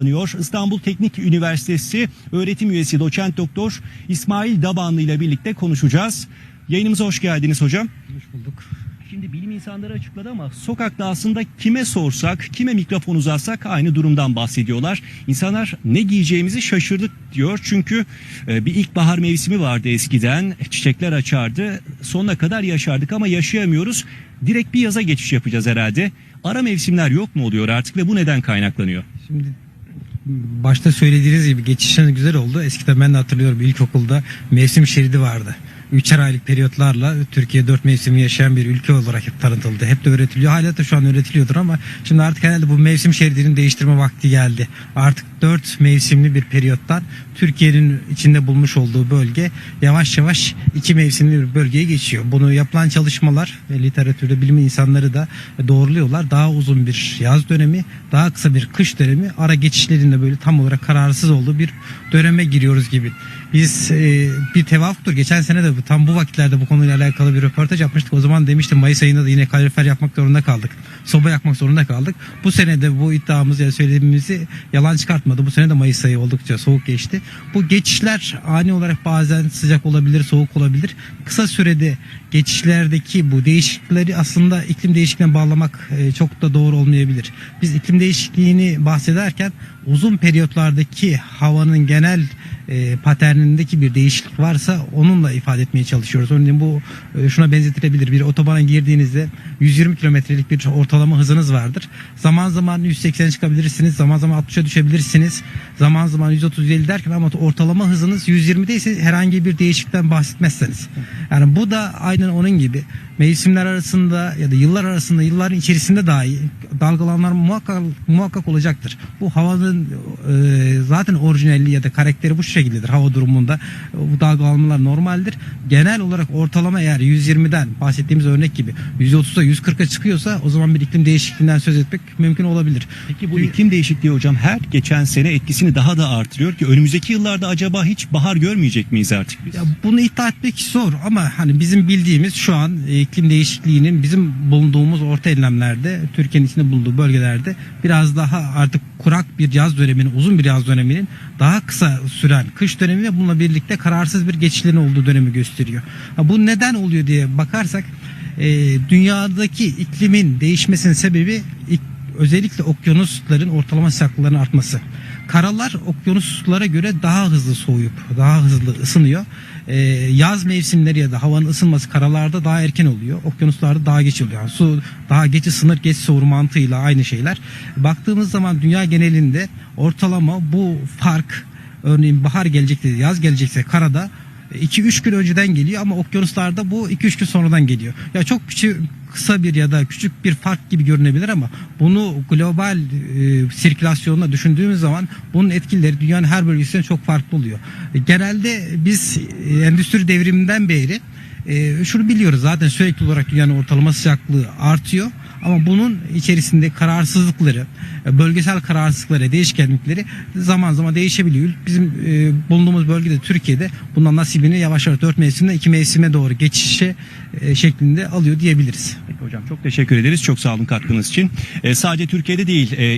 Tanıyor. İstanbul Teknik Üniversitesi öğretim üyesi doçent doktor İsmail Dabanlı ile birlikte konuşacağız. Yayınımıza hoş geldiniz hocam. Hoş bulduk. Şimdi bilim insanları açıkladı ama sokakta aslında kime sorsak, kime mikrofon uzatsak aynı durumdan bahsediyorlar. İnsanlar ne giyeceğimizi şaşırdık diyor. Çünkü e, bir ilkbahar mevsimi vardı eskiden. Çiçekler açardı. Sonuna kadar yaşardık ama yaşayamıyoruz. Direkt bir yaza geçiş yapacağız herhalde. Ara mevsimler yok mu oluyor artık ve bu neden kaynaklanıyor? Şimdi başta söylediğiniz gibi geçişler güzel oldu. Eskiden ben de hatırlıyorum ilkokulda mevsim şeridi vardı. Üçer aylık periyotlarla Türkiye dört mevsimi yaşayan bir ülke olarak hep tanıtıldı. Hep de öğretiliyor. Hala da şu an öğretiliyordur ama şimdi artık herhalde bu mevsim şeridinin değiştirme vakti geldi. Artık dört mevsimli bir periyottan Türkiye'nin içinde bulmuş olduğu bölge yavaş yavaş iki mevsimli bir bölgeye geçiyor. Bunu yapılan çalışmalar ve literatürde bilim insanları da doğruluyorlar. Daha uzun bir yaz dönemi, daha kısa bir kış dönemi, ara geçişlerinde böyle tam olarak kararsız olduğu bir döneme giriyoruz gibi. Biz e, bir tevafuktur. Geçen sene de tam bu vakitlerde bu konuyla alakalı bir röportaj yapmıştık. O zaman demiştim Mayıs ayında da yine kalorifer yapmak zorunda kaldık. Soba yakmak zorunda kaldık. Bu sene de bu iddiamızı ya söylediğimizi yalan çıkartmadı. Bu sene de Mayıs ayı oldukça soğuk geçti. Bu geçişler ani olarak bazen sıcak olabilir, soğuk olabilir. Kısa sürede geçişlerdeki bu değişiklikleri aslında iklim değişikliğine bağlamak e, çok da doğru olmayabilir. Biz iklim değişikliğini bahsederken uzun periyotlardaki havanın genel e, paternindeki bir değişiklik varsa onunla ifade etmeye çalışıyoruz. Örneğin bu e, şuna benzetilebilir. Bir otobana girdiğinizde 120 kilometrelik bir ortalama hızınız vardır. Zaman zaman 180 çıkabilirsiniz. Zaman zaman 60'a düşebilirsiniz. Zaman zaman 130-150 derken ama ortalama hızınız 120'de ise herhangi bir değişiklikten bahsetmezseniz. Yani bu da aynen onun gibi mevsimler arasında ya da yıllar arasında yılların içerisinde dahi dalgalanmalar muhakkak muhakkak olacaktır. Bu havanın e, zaten orijinalliği ya da karakteri bu şekildedir hava durumunda. Bu dalgalanmalar normaldir. Genel olarak ortalama eğer 120'den bahsettiğimiz örnek gibi 130'a 140'a çıkıyorsa o zaman bir iklim değişikliğinden söz etmek mümkün olabilir. Peki bu iklim değişikliği hocam her geçen sene etkisini daha da artırıyor ki önümüzdeki yıllarda acaba hiç bahar görmeyecek miyiz artık biz? Ya bunu iddia etmek zor ama hani bizim bildiğimiz şu an e, iklim değişikliğinin bizim bulunduğumuz orta enlemlerde, Türkiye'nin içinde bulunduğu bölgelerde biraz daha artık kurak bir yaz döneminin, uzun bir yaz döneminin daha kısa süren kış dönemi ve bununla birlikte kararsız bir geçişlerin olduğu dönemi gösteriyor. Bu neden oluyor diye bakarsak e, dünyadaki iklimin değişmesinin sebebi ik- özellikle okyanusların ortalama sıcaklığının artması. Karalar okyanuslara göre daha hızlı soğuyup daha hızlı ısınıyor. Ee, yaz mevsimleri ya da havanın ısınması karalarda daha erken oluyor. Okyanuslarda daha geç oluyor. Yani su daha geç ısınır geç soğur mantığıyla aynı şeyler. Baktığımız zaman dünya genelinde ortalama bu fark örneğin bahar gelecekse yaz gelecekse karada 2-3 gün önceden geliyor ama okyanuslarda bu 2-3 gün sonradan geliyor. Ya çok küçük kısa bir ya da küçük bir fark gibi görünebilir ama bunu global e, sirkülasyonla düşündüğümüz zaman bunun etkileri dünyanın her bölgesinde çok farklı oluyor. E, genelde biz e, endüstri devriminden beri e, şunu biliyoruz zaten sürekli olarak dünyanın ortalama sıcaklığı artıyor. Ama bunun içerisinde kararsızlıkları, e, bölgesel kararsızlıkları, değişkenlikleri zaman zaman değişebiliyor. Bizim e, bulunduğumuz bölgede Türkiye'de bundan nasibini yavaş yavaş dört mevsimden iki mevsime doğru geçişe e, şeklinde alıyor diyebiliriz. Peki hocam çok teşekkür ederiz. Çok sağ olun katkınız için. Ee, sadece Türkiye'de değil e,